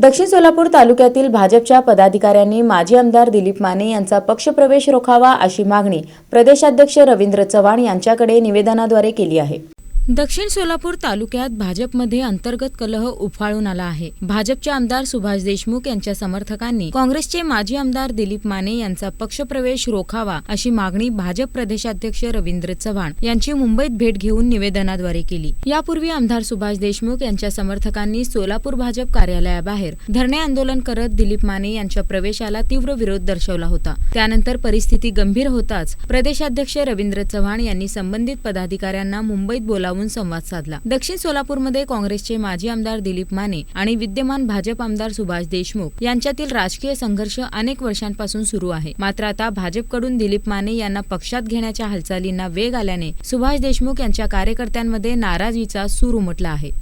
दक्षिण सोलापूर तालुक्यातील भाजपच्या पदाधिकाऱ्यांनी माजी आमदार दिलीप माने यांचा पक्षप्रवेश रोखावा अशी मागणी प्रदेशाध्यक्ष रवींद्र चव्हाण यांच्याकडे निवेदनाद्वारे केली आहे. दक्षिण सोलापूर तालुक्यात भाजपमध्ये अंतर्गत कलह उफाळून आला आहे. भाजपचे आमदार सुभाष देशमुख यांच्या समर्थकांनी काँग्रेसचे माजी आमदार दिलीप माने यांचा पक्षप्रवेश रोखावा अशी मागणी भाजप प्रदेशाध्यक्ष रवींद्र चव्हाण यांची मुंबईत भेट घेऊन निवेदनाद्वारे केली. यापूर्वी आमदार सुभाष देशमुख यांच्या समर्थकांनी सोलापूर भाजप कार्यालयाबाहेर धरणे आंदोलन करत दिलीप माने यांच्या प्रवेशाला तीव्र विरोध दर्शवला होता. त्यानंतर परिस्थिती गंभीर होताच प्रदेशाध्यक्ष रवींद्र चव्हाण यांनी संबंधित पदाधिकाऱ्यांना मुंबईत बोलावून संवाद साधला. दक्षिण सोलापूरमध्ये काँग्रेसचे माजी आमदार दिलीप माने आणि विद्यमान भाजप आमदार सुभाष देशमुख यांच्यातील राजकीय संघर्ष अनेक वर्षांपासून सुरू आहे. मात्र आता भाजपकडून दिलीप माने यांना पक्षात घेण्याच्या हालचालींना वेग आल्याने सुभाष देशमुख यांच्या कार्यकर्त्यांमध्ये नाराजीचा सूर उमटला आहे.